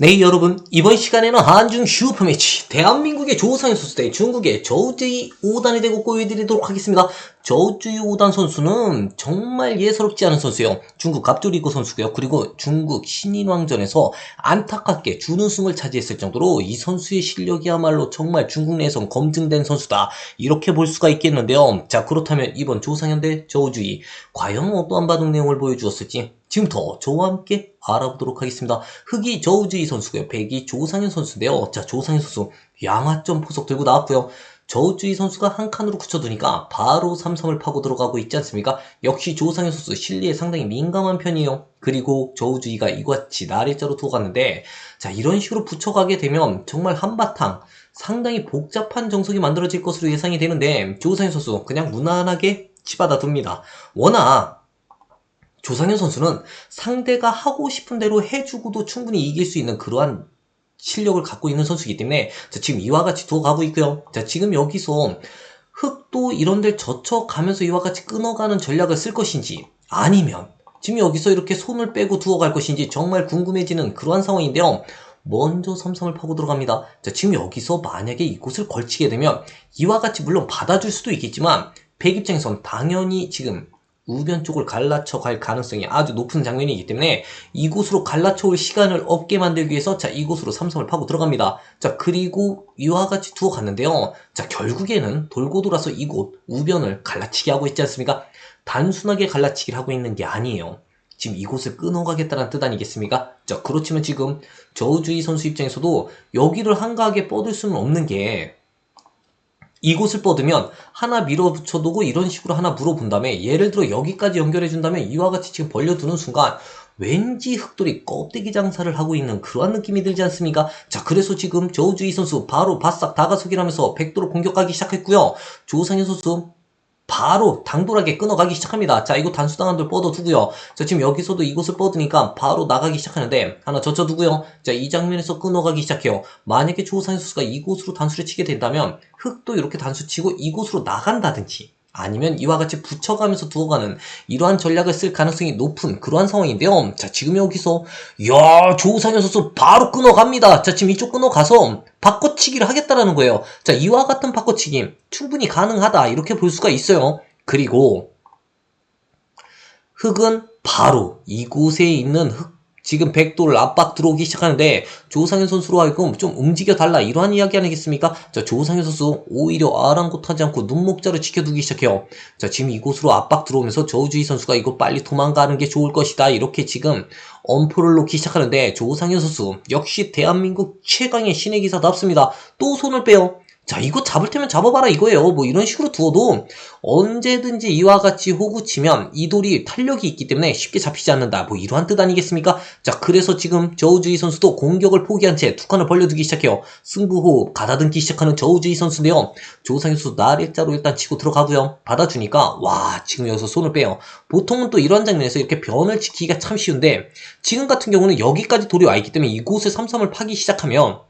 네 여러분 이번 시간에는 한중 슈퍼매치 대한민국의 조상의 선수 대 중국의 저우주의 5단이 되고 꼬여드리도록 하겠습니다. 저우주의 5단 선수는 정말 예사롭지 않은 선수예요. 중국 갑조리고 선수고요. 그리고 중국 신인왕전에서 안타깝게 준우승을 차지했을 정도로 이 선수의 실력이야말로 정말 중국 내에선 검증된 선수다. 이렇게 볼 수가 있겠는데요. 자 그렇다면 이번 조상현 대 저우주의 과연 어떠한 반응 내용을 보여주었을지 지금부터 저와 함께 알아보도록 하겠습니다. 흑이 저우주의 선수고요. 백이 조상현 선수인데요. 자, 조상현 선수 양화점 포석 들고 나왔고요. 저우주의 선수가 한 칸으로 굳혀두니까 바로 삼성을 파고 들어가고 있지 않습니까? 역시 조상현 선수 실리에 상당히 민감한 편이에요. 그리고 저우주의가 이와 같이 나래자로 두고 갔는데 자 이런 식으로 붙여가게 되면 정말 한바탕 상당히 복잡한 정석이 만들어질 것으로 예상이 되는데 조상현 선수 그냥 무난하게 치받아 둡니다. 워낙 조상현 선수는 상대가 하고 싶은 대로 해주고도 충분히 이길 수 있는 그러한 실력을 갖고 있는 선수이기 때문에 자, 지금 이와 같이 두어 가고 있고요. 자, 지금 여기서 흑도 이런 데 젖혀가면서 이와 같이 끊어가는 전략을 쓸 것인지 아니면 지금 여기서 이렇게 손을 빼고 두어 갈 것인지 정말 궁금해지는 그러한 상황인데요. 먼저 삼성을 파고 들어갑니다. 자, 지금 여기서 만약에 이곳을 걸치게 되면 이와 같이 물론 받아줄 수도 있겠지만 백 입장에선 당연히 지금 우변 쪽을 갈라쳐 갈 가능성이 아주 높은 장면이기 때문에 이곳으로 갈라쳐 올 시간을 없게 만들기 위해서 자 이곳으로 삼성을 파고 들어갑니다. 자 그리고 이와 같이 두어 갔는데요. 자 결국에는 돌고 돌아서 이곳 우변을 갈라치기 하고 있지 않습니까? 단순하게 갈라치기를 하고 있는 게 아니에요. 지금 이곳을 끊어가겠다는 뜻 아니겠습니까? 자 그렇지만 지금 저우주의 선수 입장에서도 여기를 한가하게 뻗을 수는 없는 게 이곳을 뻗으면 하나 밀어붙여두고 이런 식으로 하나 물어본 다음에 예를 들어 여기까지 연결해 준다면 이와 같이 지금 벌려두는 순간 왠지 흑돌이 껍데기 장사를 하고 있는 그러한 느낌이 들지 않습니까? 자 그래서 지금 저우주의 선수 바로 바싹 다가서기하면서 백도로 공격하기 시작했고요. 조상현 선수 바로 당돌하게 끊어가기 시작합니다. 자, 이거 단수당한 돌 뻗어두고요. 자, 지금 여기서도 이곳을 뻗으니까 바로 나가기 시작하는데 하나 젖혀두고요. 자, 이 장면에서 끊어가기 시작해요. 만약에 조상현 선수가 이곳으로 단수를 치게 된다면 흑도 이렇게 단수 치고 이곳으로 나간다든지 아니면 이와 같이 붙여가면서 두어가는 이러한 전략을 쓸 가능성이 높은 그러한 상황인데요. 자, 지금 여기서 야 조상현 선수 바로 끊어갑니다. 자, 지금 이쪽 끊어가서 바꿔치기를 하겠다라는 거예요. 자, 이와 같은 바꿔치기 충분히 가능하다 이렇게 볼 수가 있어요. 그리고 흑은 바로 이곳에 있는 흑 지금 백도를 압박 들어오기 시작하는데 조상현 선수로 하여금 좀 움직여 달라 이러한 이야기 아니겠습니까? 자 조상현 선수 오히려 아랑곳하지 않고 눈목자를 지켜두기 시작해요. 자 지금 이곳으로 압박 들어오면서 저우주의 선수가 이거 빨리 도망가는 게 좋을 것이다 이렇게 지금 엄포를 놓기 시작하는데 조상현 선수 역시 대한민국 최강의 신의 기사답습니다. 또 손을 빼요. 자, 이거 잡을 테면 잡아봐라 이거예요. 뭐 이런 식으로 두어도 언제든지 이와 같이 호구 치면 이 돌이 탄력이 있기 때문에 쉽게 잡히지 않는다. 뭐 이러한 뜻 아니겠습니까? 자, 그래서 지금 저우주의 선수도 공격을 포기한 채 두 칸을 벌려두기 시작해요. 승부호 가다듬기 시작하는 저우주의 선수인데요. 조상현 선수 나일자로 일단 치고 들어가고요. 받아주니까 와 지금 여기서 손을 빼요. 보통은 또 이런 장면에서 이렇게 변을 지키기가 참 쉬운데 지금 같은 경우는 여기까지 돌이 와 있기 때문에 이곳에 삼삼을 파기 시작하면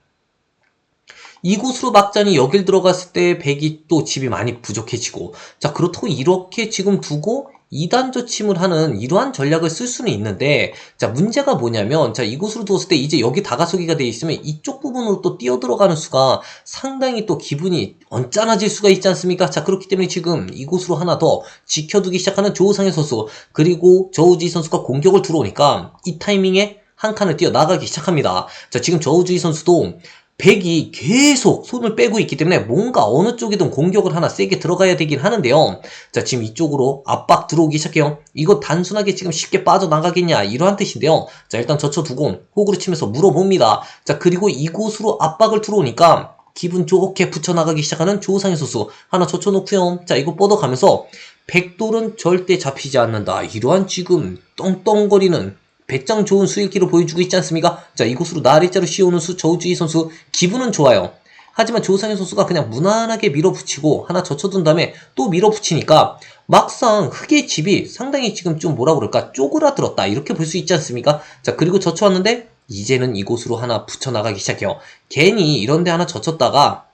이곳으로 막자니 여길 들어갔을 때 백이 또 집이 많이 부족해지고 자 그렇다고 이렇게 지금 두고 2단 조침을 하는 이러한 전략을 쓸 수는 있는데 자 문제가 뭐냐면 자 이곳으로 두었을 때 이제 여기 다가서기가 되어 있으면 이쪽 부분으로 또 뛰어 들어가는 수가 상당히 또 기분이 언짢아질 수가 있지 않습니까? 자 그렇기 때문에 지금 이곳으로 하나 더 지켜두기 시작하는 조상의 선수 그리고 저우지 선수가 공격을 들어오니까 이 타이밍에 한 칸을 뛰어 나가기 시작합니다. 자 지금 저우주의 선수도 백이 계속 손을 빼고 있기 때문에 뭔가 어느 쪽이든 공격을 하나 세게 들어가야 되긴 하는데요. 자, 지금 이쪽으로 압박 들어오기 시작해요. 이거 단순하게 지금 쉽게 빠져나가겠냐 이러한 뜻인데요. 자, 일단 젖혀두고 호구를 치면서 물어봅니다. 자, 그리고 이곳으로 압박을 들어오니까 기분 좋게 붙여나가기 시작하는 조상의 선수 하나 젖혀놓고요. 자, 이거 뻗어가면서 백돌은 절대 잡히지 않는다. 이러한 지금 떵떵거리는 배짱 좋은 수익기로 보여주고 있지 않습니까? 자, 이곳으로 나리자로 씌우는 수 저우주의 선수 기분은 좋아요. 하지만 조상현 선수가 그냥 무난하게 밀어붙이고 하나 젖혀둔 다음에 또 밀어붙이니까 막상 흑의 집이 상당히 지금 좀 뭐라 그럴까 쪼그라들었다 이렇게 볼 수 있지 않습니까? 자 그리고 젖혀왔는데 이제는 이곳으로 하나 붙여나가기 시작해요. 괜히 이런데 하나 젖혔다가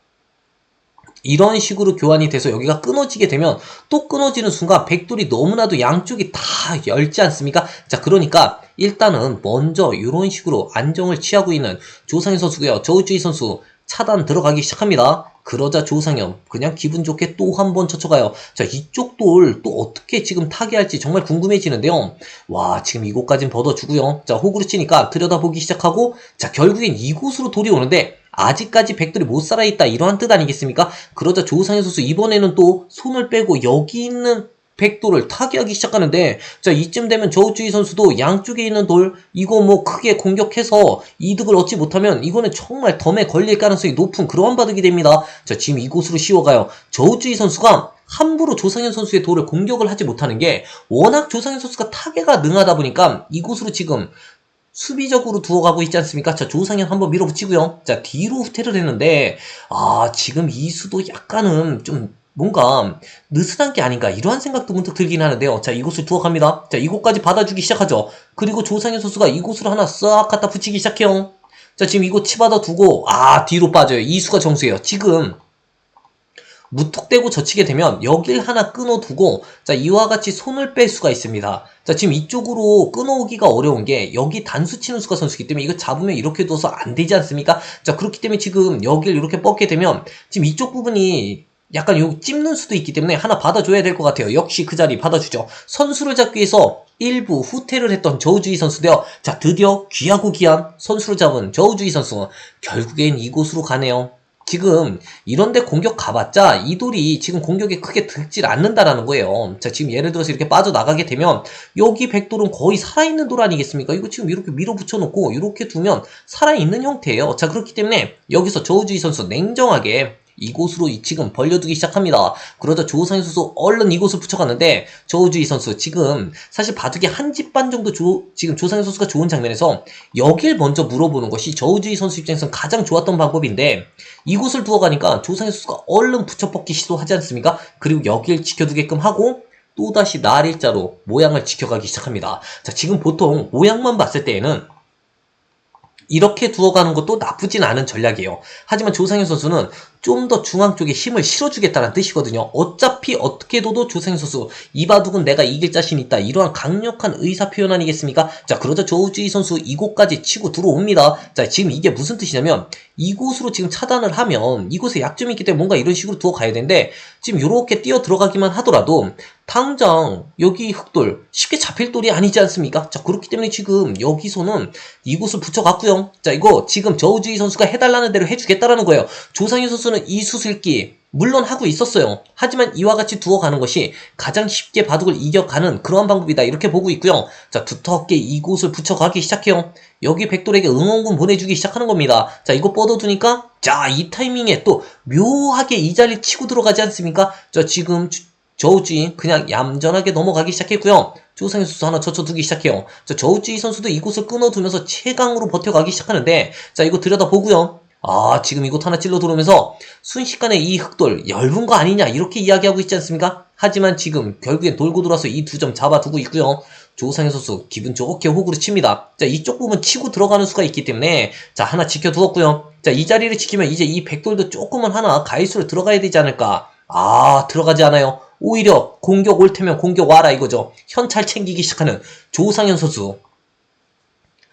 이런 식으로 교환이 돼서 여기가 끊어지게 되면 또 끊어지는 순간 백돌이 너무나도 양쪽이 다 열지 않습니까? 자 그러니까 일단은 먼저 이런 식으로 안정을 취하고 있는 조상현 선수고요. 저우주희 선수 차단 들어가기 시작합니다. 그러자 조상현 그냥 기분 좋게 또 한 번 쳐쳐가요. 자 이쪽 돌 또 어떻게 지금 타개할지 정말 궁금해지는데요. 와 지금 이곳까진 벗어주고요. 자 호구로 치니까 들여다보기 시작하고 자 결국엔 이곳으로 돌이 오는데 아직까지 백돌이 못 살아있다 이러한 뜻 아니겠습니까? 그러자 조상현 선수 이번에는 또 손을 빼고 여기 있는 백돌을 타개하기 시작하는데 자 이쯤 되면 저우주희 선수도 양쪽에 있는 돌 이거 뭐 크게 공격해서 이득을 얻지 못하면 이거는 정말 덤에 걸릴 가능성이 높은 그러한 바둑이 됩니다. 자 지금 이곳으로 씌워가요. 저우주희 선수가 함부로 조상현 선수의 돌을 공격을 하지 못하는 게 워낙 조상현 선수가 타개가 능하다 보니까 이곳으로 지금 수비적으로 두어가고 있지 않습니까? 자, 조상현 한번 밀어붙이고요. 자, 뒤로 후퇴를 했는데, 아, 지금 이 수도 약간은 좀 뭔가 느슨한 게 아닌가 이러한 생각도 문득 들긴 하는데요. 자, 이곳을 두어 갑니다. 자, 이곳까지 받아주기 시작하죠. 그리고 조상현 선수가 이곳으로 하나 싹 갖다 붙이기 시작해요. 자, 지금 이곳 치받아 두고, 아, 뒤로 빠져요. 이수가 정수예요. 지금, 무턱대고 젖히게 되면 여길 하나 끊어두고 자 이와 같이 손을 뺄 수가 있습니다. 자 지금 이쪽으로 끊어오기가 어려운 게 여기 단수 치는 수가 선수기 때문에 이거 잡으면 이렇게 둬서 안 되지 않습니까? 자 그렇기 때문에 지금 여길 이렇게 뻗게 되면 지금 이쪽 부분이 약간 요 찝는 수도 있기 때문에 하나 받아줘야 될 것 같아요. 역시 그 자리 받아주죠. 선수를 잡기 위해서 일부 후퇴를 했던 저우주의 선수인데요. 자 드디어 귀하고 귀한 선수를 잡은 저우주의 선수 결국엔 이곳으로 가네요. 지금 이런데 공격 가봤자 이 돌이 지금 공격에 크게 들질 않는다라는 거예요. 자 지금 예를 들어서 이렇게 빠져나가게 되면 여기 백돌은 거의 살아있는 돌 아니겠습니까? 이거 지금 이렇게 밀어붙여 놓고 이렇게 두면 살아있는 형태예요. 자 그렇기 때문에 여기서 저우주의 선수 냉정하게 이곳으로 이 지금 벌려두기 시작합니다. 그러자 조상현 선수 얼른 이곳을 붙여갔는데 저우주의 선수 지금 사실 바둑이 한 집 반 정도 조, 지금 조상현 선수가 좋은 장면에서 여길 먼저 물어보는 것이 저우주의 선수 입장에서는 가장 좋았던 방법인데 이곳을 두어가니까 조상현 선수가 얼른 붙여뻗기 시도하지 않습니까? 그리고 여길 지켜두게끔 하고 또다시 날일자로 모양을 지켜가기 시작합니다. 자 지금 보통 모양만 봤을 때에는 이렇게 두어가는 것도 나쁘진 않은 전략이에요. 하지만 조상현 선수는 좀 더 중앙 쪽에 힘을 실어주겠다는 뜻이거든요. 어차피 어떻게 둬도 조상현 선수 이 바둑은 내가 이길 자신 있다. 이러한 강력한 의사 표현 아니겠습니까? 자 그러자 조우주희 선수 이곳까지 치고 들어옵니다. 자 지금 이게 무슨 뜻이냐면 이곳으로 지금 차단을 하면 이곳에 약점이 있기 때문에 뭔가 이런 식으로 두어 가야 되는데 지금 이렇게 뛰어 들어가기만 하더라도 당장 여기 흑돌 쉽게 잡힐 돌이 아니지 않습니까? 자 그렇기 때문에 지금 여기서는 이곳을 붙여갔고요. 자 이거 지금 저우주희 선수가 해달라는 대로 해주겠다라는 거예요. 조상희 선수는 이 수술기 물론 하고 있었어요. 하지만 이와 같이 두어가는 것이 가장 쉽게 바둑을 이겨가는 그러한 방법이다. 이렇게 보고 있고요. 자, 두텁게 이곳을 붙여가기 시작해요. 여기 백돌에게 응원군 보내주기 시작하는 겁니다. 자, 이거 뻗어두니까 자, 이 타이밍에 또 묘하게 이 자리 치고 들어가지 않습니까? 자, 지금 저우주인 그냥 얌전하게 넘어가기 시작했고요. 조상현 선수 하나 젖혀두기 시작해요. 자, 저우주이 선수도 이곳을 끊어두면서 최강으로 버텨가기 시작하는데 자, 이거 들여다보고요. 아, 지금 이곳 하나 찔러 들어오면서 순식간에 이 흑돌 얇은 거 아니냐 이렇게 이야기하고 있지 않습니까? 하지만 지금 결국엔 돌고 돌아서 이 두 점 잡아두고 있고요. 조상현 선수 기분 좋게 호구를 칩니다. 자, 이쪽 부분 치고 들어가는 수가 있기 때문에 자, 하나 지켜두었고요. 자, 이 자리를 지키면 이제 이 백돌도 조금은 하나 가이수로 들어가야 되지 않을까? 아, 들어가지 않아요. 오히려 공격 올 테면 공격 와라 이거죠. 현찰 챙기기 시작하는 조상현 선수.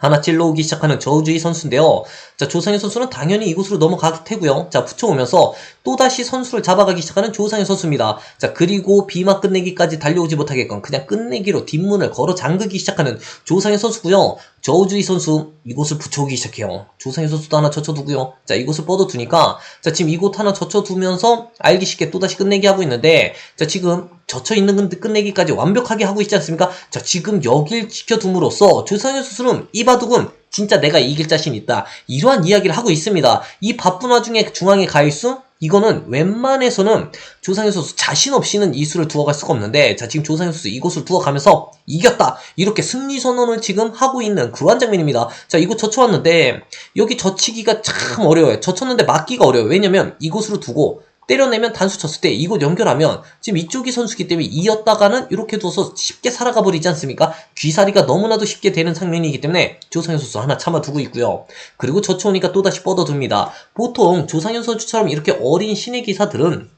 하나 찔러오기 시작하는 저우주의 선수인데요. 자, 조상현 선수는 당연히 이곳으로 넘어갈 테고요. 자, 붙여오면서 또다시 선수를 잡아가기 시작하는 조상현 선수입니다. 자, 그리고 비막 끝내기까지 달려오지 못하게끔 그냥 끝내기로 뒷문을 걸어 잠그기 시작하는 조상현 선수고요. 저우주의 선수 이곳을 붙여오기 시작해요. 조상현 선수도 하나 젖혀두고요. 자, 이곳을 뻗어두니까 자, 지금 이곳 하나 젖혀두면서 알기 쉽게 또다시 끝내기 하고 있는데 자, 지금 젖혀 있는 끝내기까지 완벽하게 하고 있지 않습니까? 자, 지금 여길 지켜둠으로써 조상현 선수는 이 바둑은 진짜 내가 이길 자신 있다. 이러한 이야기를 하고 있습니다. 이 바쁜 와중에 중앙에 가일수? 이거는 웬만해서는 조상현 선수 자신 없이는 이 수를 두어갈 수가 없는데 자 지금 조상현 선수 이곳을 두어가면서 이겼다. 이렇게 승리 선언을 지금 하고 있는 그러한 장면입니다. 자 이곳 젖혀왔는데 여기 젖히기가 참 어려워요. 젖혔는데 막기가 어려워요. 왜냐면 이곳으로 두고 때려내면 단수 쳤을 때 이곳 연결하면 지금 이쪽이 선수기 때문에 이었다가는 이렇게 두어서 쉽게 살아가 버리지 않습니까? 귀살이가 너무나도 쉽게 되는 장면이기 때문에 조상현 선수 하나 참아두고 있고요. 그리고 저쳐오니까 또다시 뻗어둡니다. 보통 조상현 선수처럼 이렇게 어린 신의 기사들은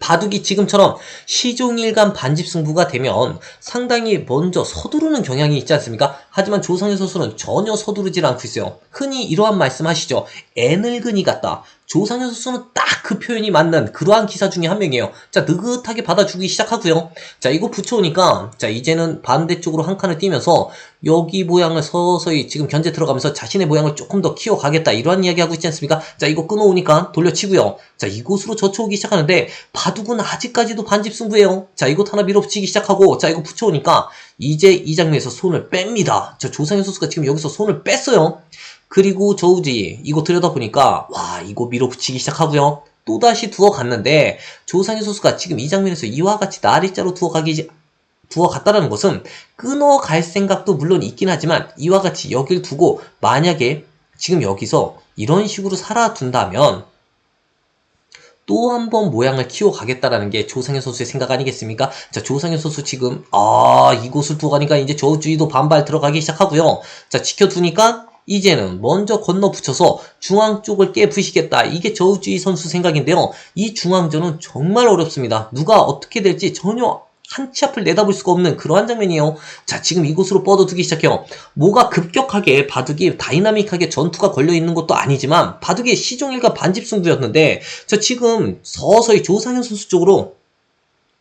바둑이 지금처럼 시종일관 반집 승부가 되면 상당히 먼저 서두르는 경향이 있지 않습니까? 하지만 조상현 선수는 전혀 서두르질 않고 있어요. 흔히 이러한 말씀하시죠. 애늙은이 같다. 조상현 선수는 딱 그 표현이 맞는 그러한 기사 중에 한 명이에요. 자, 느긋하게 받아주기 시작하고요. 자, 이거 붙여오니까 자, 이제는 반대쪽으로 한 칸을 띄면서 여기 모양을 서서히 지금 견제 들어가면서 자신의 모양을 조금 더 키워가겠다. 이러한 이야기 하고 있지 않습니까? 자, 이거 끊어오니까 돌려치고요. 자, 이곳으로 젖혀오기 시작하는데 바둑은 아직까지도 반집 승부예요. 자, 이곳 하나 밀어붙이기 시작하고 자, 이거 붙여오니까 이제 이 장면에서 손을 뺍니다. 자, 조상현 선수가 지금 여기서 손을 뺐어요. 그리고 저우지 이거 들여다보니까 와 이거 밀어붙이기 시작하고요. 또다시 두어 갔는데 조상현 선수가 지금 이 장면에서 이와 같이 나리자로 두어 가기 두어 갔다라는 것은 끊어 갈 생각도 물론 있긴 하지만 이와 같이 여길 두고 만약에 지금 여기서 이런 식으로 살아둔다면 또 한 번 모양을 키워가겠다라는 게 조상현 선수의 생각 아니겠습니까? 자, 조상현 선수 지금, 아, 이곳을 두고 가니까 이제 저주의도 반발 들어가기 시작하고요. 자, 지켜두니까 이제는 먼저 건너 붙여서 중앙 쪽을 깨부시겠다. 이게 저우주의 선수 생각인데요. 이 중앙전은 정말 어렵습니다. 누가 어떻게 될지 전혀 한치 앞을 내다볼 수가 없는 그러한 장면이에요. 자, 지금 이곳으로 뻗어두기 시작해요. 뭐가 급격하게 바둑이 다이나믹하게 전투가 걸려있는 것도 아니지만 바둑의 시종일과 반집승부였는데 저 지금 서서히 조상현 선수 쪽으로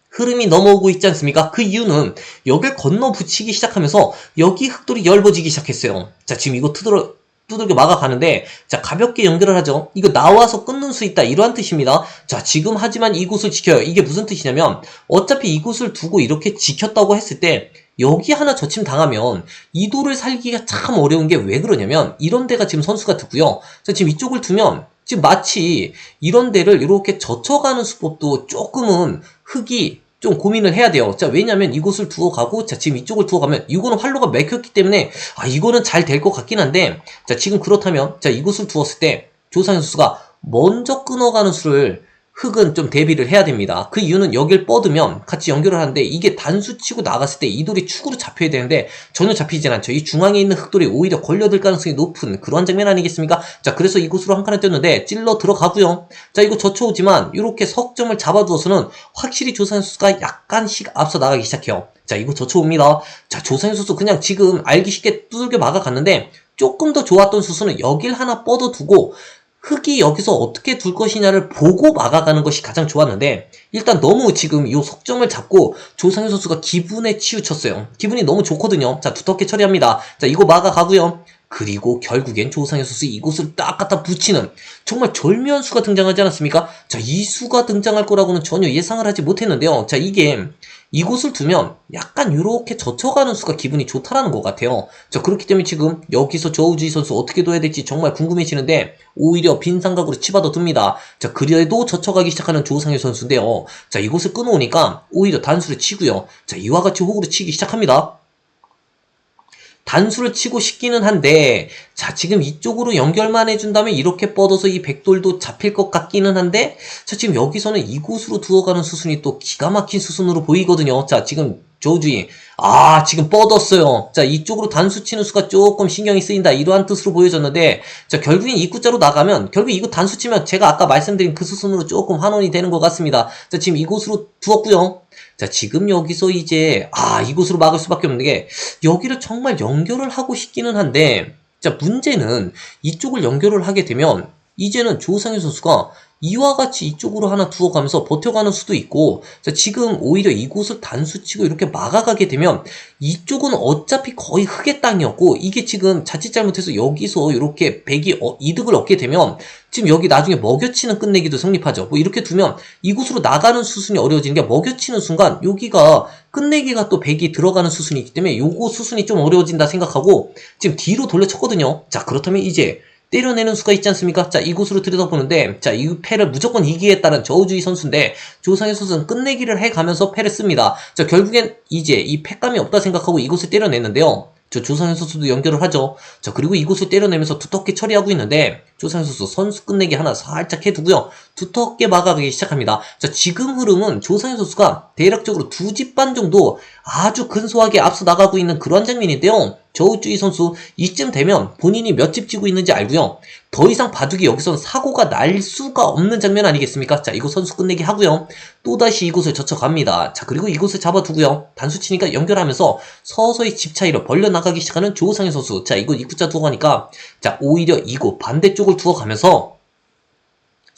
흐름이 넘어오고 있지 않습니까? 그 이유는 여길 건너 붙이기 시작하면서 여기 흑돌이 엷어지기 시작했어요. 자, 지금 이거 두드러, 두들겨 막아가는데, 자, 가볍게 연결을 하죠. 이거 나와서 끊는 수 있다. 이러한 뜻입니다. 자, 지금 하지만 이곳을 지켜요. 이게 무슨 뜻이냐면, 어차피 이곳을 두고 이렇게 지켰다고 했을 때, 여기 하나 저침 당하면 이도를 살기가 참 어려운 게 왜 그러냐면 이런 데가 지금 선수가 두고요. 자, 지금 이쪽을 두면 지금 마치 이런 데를 이렇게 젖혀가는 수법도 조금은 흙이 좀 고민을 해야 돼요. 자, 왜냐면 이곳을 두어 가고, 자, 지금 이쪽을 두어 가면, 이거는 활로가 맥혔기 때문에, 아, 이거는 잘 될 것 같긴 한데, 자, 지금 그렇다면, 자, 이곳을 두었을 때, 조상현 선수가 먼저 끊어가는 수를 흙은 좀 대비를 해야 됩니다. 그 이유는 여길 뻗으면 같이 연결을 하는데 이게 단수 치고 나갔을 때 이 돌이 축으로 잡혀야 되는데 전혀 잡히진 않죠. 이 중앙에 있는 흙돌이 오히려 걸려들 가능성이 높은 그런 장면 아니겠습니까? 자 그래서 이곳으로 한 칸을 뛰었는데 찔러 들어가고요. 자 이거 저쳐오지만 이렇게 석점을 잡아두어서는 확실히 조상현 선수가 약간씩 앞서 나가기 시작해요. 자 이거 저쳐옵니다. 자 조상현 선수 그냥 지금 알기 쉽게 두들겨 막아갔는데 조금 더 좋았던 수수는 여길 하나 뻗어두고 흙이 여기서 어떻게 둘 것이냐를 보고 막아가는 것이 가장 좋았는데 일단 너무 지금 이 속점을 잡고 조상현 선수가 기분에 치우쳤어요. 기분이 너무 좋거든요. 자 두텁게 처리합니다. 자 이거 막아가고요. 그리고 결국엔 조상현 선수 이곳을 딱 갖다 붙이는 정말 절묘한 수가 등장하지 않았습니까? 자, 이 수가 등장할 거라고는 전혀 예상을 하지 못했는데요. 자, 이게 이곳을 두면 약간 이렇게 젖혀가는 수가 기분이 좋다라는 것 같아요. 자, 그렇기 때문에 지금 여기서 저우주의 선수 어떻게 둬야 될지 정말 궁금해지는데 오히려 빈 삼각으로 치받아 둡니다. 자, 그래도 젖혀가기 시작하는 조상현 선수인데요. 자, 이곳을 끊어오니까 오히려 단수를 치고요. 자, 이와 같이 호구를 치기 시작합니다. 단수를 치고 싶기는 한데 자 지금 이쪽으로 연결만 해준다면 이렇게 뻗어서 이 백돌도 잡힐 것 같기는 한데 자 지금 여기서는 이곳으로 두어가는 수순이 또 기가 막힌 수순으로 보이거든요. 자 지금 조주인 아 지금 뻗었어요. 자 이쪽으로 단수 치는 수가 조금 신경이 쓰인다. 이러한 뜻으로 보여졌는데 자 결국엔 입구자로 나가면 결국 이거 단수 치면 제가 아까 말씀드린 그 수순으로 조금 환원이 되는 것 같습니다. 자 지금 이곳으로 두었고요 자, 지금 여기서 이제, 아, 이곳으로 막을 수밖에 없는 게, 여기를 정말 연결을 하고 싶기는 한데, 자, 문제는 이쪽을 연결을 하게 되면, 이제는 조상현 선수가 이와 같이 이쪽으로 하나 두어가면서 버텨가는 수도 있고 자, 지금 오히려 이곳을 단수치고 이렇게 막아가게 되면 이쪽은 어차피 거의 흙의 땅이었고 이게 지금 자칫 잘못해서 여기서 이렇게 백이 어, 이득을 얻게 되면 지금 여기 나중에 먹여치는 끝내기도 성립하죠. 뭐 이렇게 두면 이곳으로 나가는 수순이 어려워지는 게 먹여치는 순간 여기가 끝내기가 또 백이 들어가는 수순이 있기 때문에 요거 수순이 좀 어려워진다 생각하고 지금 뒤로 돌려쳤거든요. 자 그렇다면 이제 때려내는 수가 있지 않습니까? 자, 이곳으로 들여다보는데, 자, 이 패를 무조건 이기겠다는 저우주의 선수인데, 조상의 선수는 끝내기를 해가면서 패를 씁니다. 자, 결국엔 이제 이 패감이 없다 생각하고 이곳을 때려냈는데요. 저 조상현 선수도 연결을 하죠. 자, 그리고 이곳을 때려내면서 두텁게 처리하고 있는데, 조상현 선수 선수 끝내기 하나 살짝 해두고요. 두텁게 막아가기 시작합니다. 자, 지금 흐름은 조상현 선수가 대략적으로 두 집 반 정도 아주 근소하게 앞서 나가고 있는 그런 장면인데요. 저우주의 선수 이쯤 되면 본인이 몇집 지고 있는지 알고요. 더 이상 바둑이 여기선 사고가 날 수가 없는 장면 아니겠습니까? 자, 이거 선수 끝내기 하고요. 또다시 이곳을 젖혀갑니다. 자, 그리고 이곳을 잡아두고요. 단수 치니까 연결하면서 서서히 집 차이로 벌려나가기 시작하는 조상현 선수. 자, 이거 입구자 두고 가니까 자, 오히려 이곳 반대쪽을 두어 가면서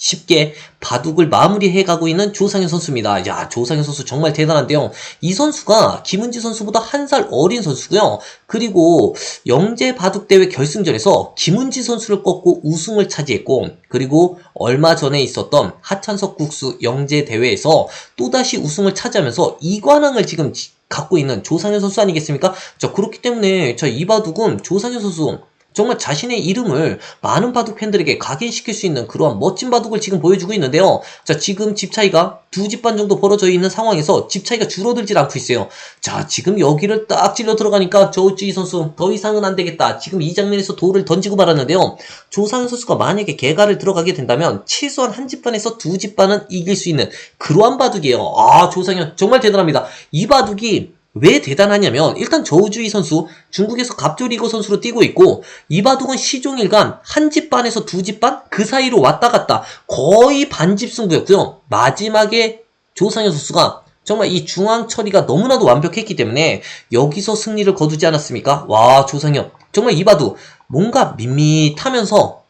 쉽게 바둑을 마무리해 가고 있는 조상현 선수입니다. 야, 조상현 선수 정말 대단한데요. 이 선수가 김은지 선수보다 한 살 어린 선수고요. 그리고 영재 바둑 대회 결승전에서 김은지 선수를 꺾고 우승을 차지했고 그리고 얼마 전에 있었던 하찬석 국수 영재 대회에서 또다시 우승을 차지하면서 이관왕을 지금 지- 갖고 있는 조상현 선수 아니겠습니까? 자, 그렇기 때문에 저 이바둑은 조상현 선수 정말 자신의 이름을 많은 바둑 팬들에게 각인시킬 수 있는 그러한 멋진 바둑을 지금 보여주고 있는데요. 자, 지금 집 차이가 두 집 반 정도 벌어져 있는 상황에서 집 차이가 줄어들질 않고 있어요. 자, 지금 여기를 딱 찔러 들어가니까 저우찌 선수 더 이상은 안 되겠다. 지금 이 장면에서 돌을 던지고 말았는데요. 조상현 선수가 만약에 개가를 들어가게 된다면 최소한 한 집 반에서 두 집 반은 이길 수 있는 그러한 바둑이에요. 아, 조상현 정말 대단합니다. 이 바둑이 왜 대단하냐면 일단 저우주의 선수 중국에서 갑조리거 선수로 뛰고 있고 이 바둑은 시종일관 한 집 반에서 두 집 반 그 사이로 왔다 갔다 거의 반집 승부였고요. 마지막에 조상현 선수가 정말 이 중앙 처리가 너무나도 완벽했기 때문에 여기서 승리를 거두지 않았습니까? 와 조상현 정말 이 바둑 뭔가 밋밋하면서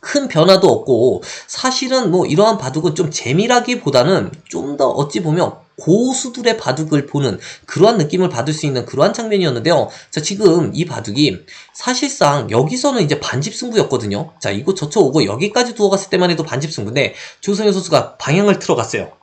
큰 변화도 없고 사실은 뭐 이러한 바둑은 좀 재미라기보다는 좀 더 어찌 보면 고수들의 바둑을 보는 그러한 느낌을 받을 수 있는 그러한 장면이었는데요. 자, 지금 이 바둑이 사실상 여기서는 이제 반집 승부였거든요. 자, 이거 젖혀오고 여기까지 두어갔을 때만 해도 반집 승부인데 조성현 선수가 방향을 틀어갔어요.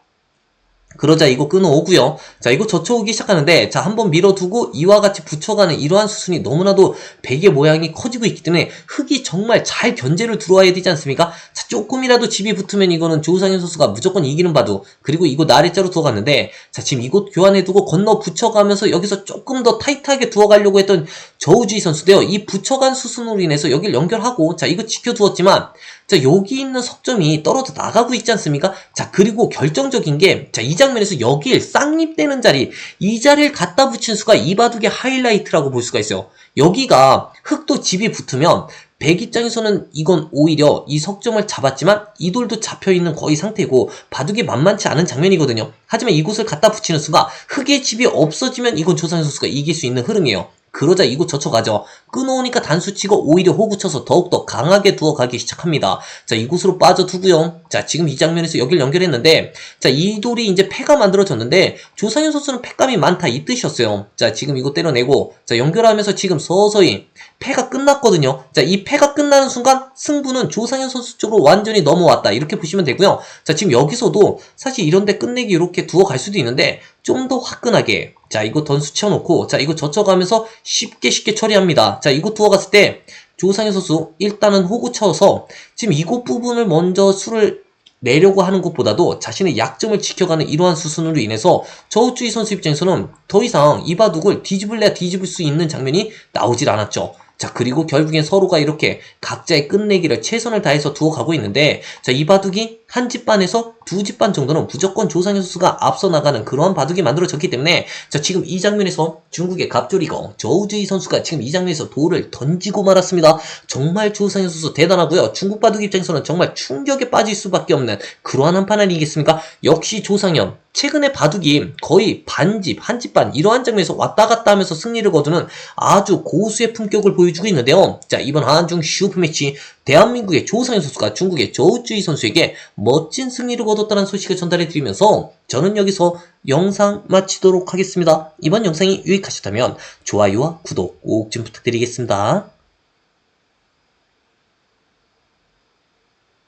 그러자 이거 끊어오고요. 자, 이거 젖혀오기 시작하는데 자, 한번 밀어두고 이와 같이 붙여가는 이러한 수순이 너무나도 베개 모양이 커지고 있기 때문에 흙이 정말 잘 견제를 들어와야 되지 않습니까? 자, 조금이라도 집이 붙으면 이거는 조상현 선수가 무조건 이기는 바둑. 그리고 이거 나래자로 두어갔는데 자, 지금 이곳 교환해두고 건너 붙여가면서 여기서 조금 더 타이트하게 두어가려고 했던 저우주의 선수인데요. 이 붙여간 수순으로 인해서 여길 연결하고 자, 이거 지켜두었지만 자, 여기 있는 석점이 떨어져 나가고 있지 않습니까? 자, 그리고 결정적인 게, 자, 이 장면에서 여기에 쌍립되는 자리, 이 자리를 갖다 붙인 수가 이 바둑의 하이라이트라고 볼 수가 있어요. 여기가 흙도 집이 붙으면, 백 입장에서는 이건 오히려 이 석점을 잡았지만 이 돌도 잡혀있는 거의 상태고 바둑이 만만치 않은 장면이거든요. 하지만 이곳을 갖다 붙이는 수가 흙의 집이 없어지면 이건 조상현 선수가 이길 수 있는 흐름이에요. 그러자 이곳 젖혀가죠. 끊어오니까 단수치고 오히려 호구 쳐서 더욱더 강하게 두어가기 시작합니다. 자, 이곳으로 빠져두고요. 자, 지금 이 장면에서 여기를 연결했는데, 자, 이 돌이 이제 패가 만들어졌는데, 조상현 선수는 패감이 많다 이 뜻이었어요. 자, 지금 이거 때려내고, 자, 연결하면서 지금 서서히 패가 끝났거든요. 자, 이 패가 끝나는 순간 승부는 조상현 선수 쪽으로 완전히 넘어왔다. 이렇게 보시면 되고요. 자, 지금 여기서도 사실 이런데 끝내기 이렇게 두어 갈 수도 있는데, 좀 더 화끈하게, 자, 이거 던수 치워놓고, 자, 이거 젖혀가면서 쉽게 쉽게 처리합니다. 자, 이거 두어 갔을 때, 조상현 선수, 일단은 호구 쳐서, 지금 이곳 부분을 먼저 수를 내려고 하는 것보다도 자신의 약점을 지켜가는 이러한 수순으로 인해서 저우주의 선수 입장에서는 더 이상 이 바둑을 뒤집을래야 뒤집을 수 있는 장면이 나오질 않았죠. 자, 그리고 결국엔 서로가 이렇게 각자의 끝내기를 최선을 다해서 두어 가고 있는데, 자, 이 바둑이 한 집반에서 두 집반 정도는 무조건 조상현 선수가 앞서 나가는 그러한 바둑이 만들어졌기 때문에, 자, 지금 이 장면에서 중국의 갑조리거 저우주의 선수가 지금 이 장면에서 돌을 던지고 말았습니다. 정말 조상현 선수 대단하고요. 중국 바둑 입장에서는 정말 충격에 빠질 수밖에 없는 그러한 한판 아니겠습니까? 역시 조상현. 최근에 바둑이 거의 반집, 한집반 이러한 장면에서 왔다 갔다 하면서 승리를 거두는 아주 고수의 품격을 보여주고 있는데요. 자, 이번 한중 슈퍼매치 대한민국의 조상현 선수가 중국의 저우주의 선수에게 멋진 승리를 거뒀다는 소식을 전달해 드리면서 저는 여기서 영상 마치도록 하겠습니다. 이번 영상이 유익하셨다면 좋아요와 구독 꼭 좀 부탁드리겠습니다.